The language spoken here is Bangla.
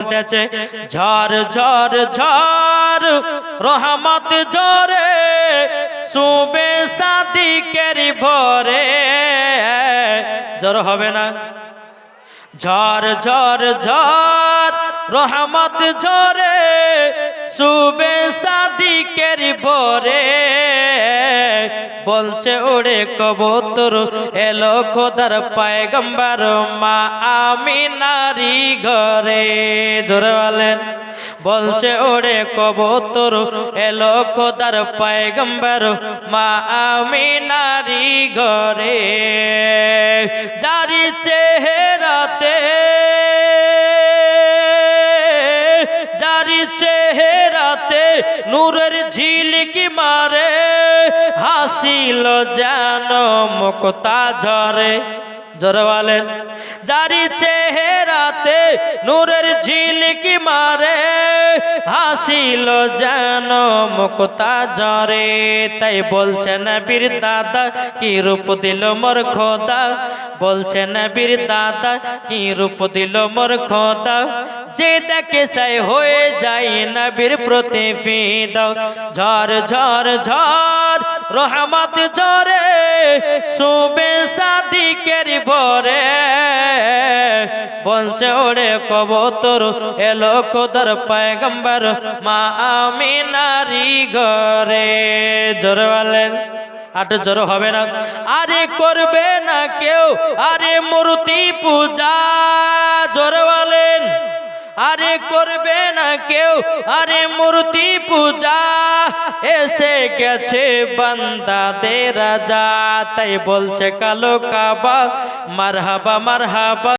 বলতেছে ঝড় ঝড় ঝড়, রহমত জোরে সুবে সাদিকের ভরে। জ্বর হবে না। ঝড় ঝড় ঝড়, রহমত ঝরে সুবে সাদিকের ভরে। বলছে, ওরে কবুতর, এলো খোদার পায়গম্বর, মা আমি নারী ঘরে। জোরে বলেন। বলছে, ওরে কবুতর, এলো খোদার পায়গম্বর, মা আমি নারী ঘরে। জারি চেহারাতে জারি চেহারাতে নূরের ঝিলিকি মারে হাসিল যেন মুক্তা ঝরে। জোরে বলেন জারি চেহারাতে নূরের ঝিলিকি মারে, হাসিল যেন মুক্তা ঝরে। তাই বলছেন বীর দাদা, কি রূপ দিল মোর খোদা? বলছেন বীর দাদা, কি রূপ দিল মোর খোদা? যে দেখে সাই হয়ে যায় নবীর প্রতি ফিদাও ঝড় ঝড় ঝড়, রহমত ঝরে সুবে সাদিকের ভরে। বলছে ওরে কবতর, এলো খোদার পায়গম্বর, মা আমি নারী ঘরে। জোরে বলেন, আট জোর হবে না? আরে করবে না কেউ, আরে মূর্তি পূজা। জোরে আরে করবে না কেউ, আরে মূর্তি পূজা। এসে গেছে বান্দাদের রাজা তাই বলছে কালো কাবা, মারহাবা মারহাবা।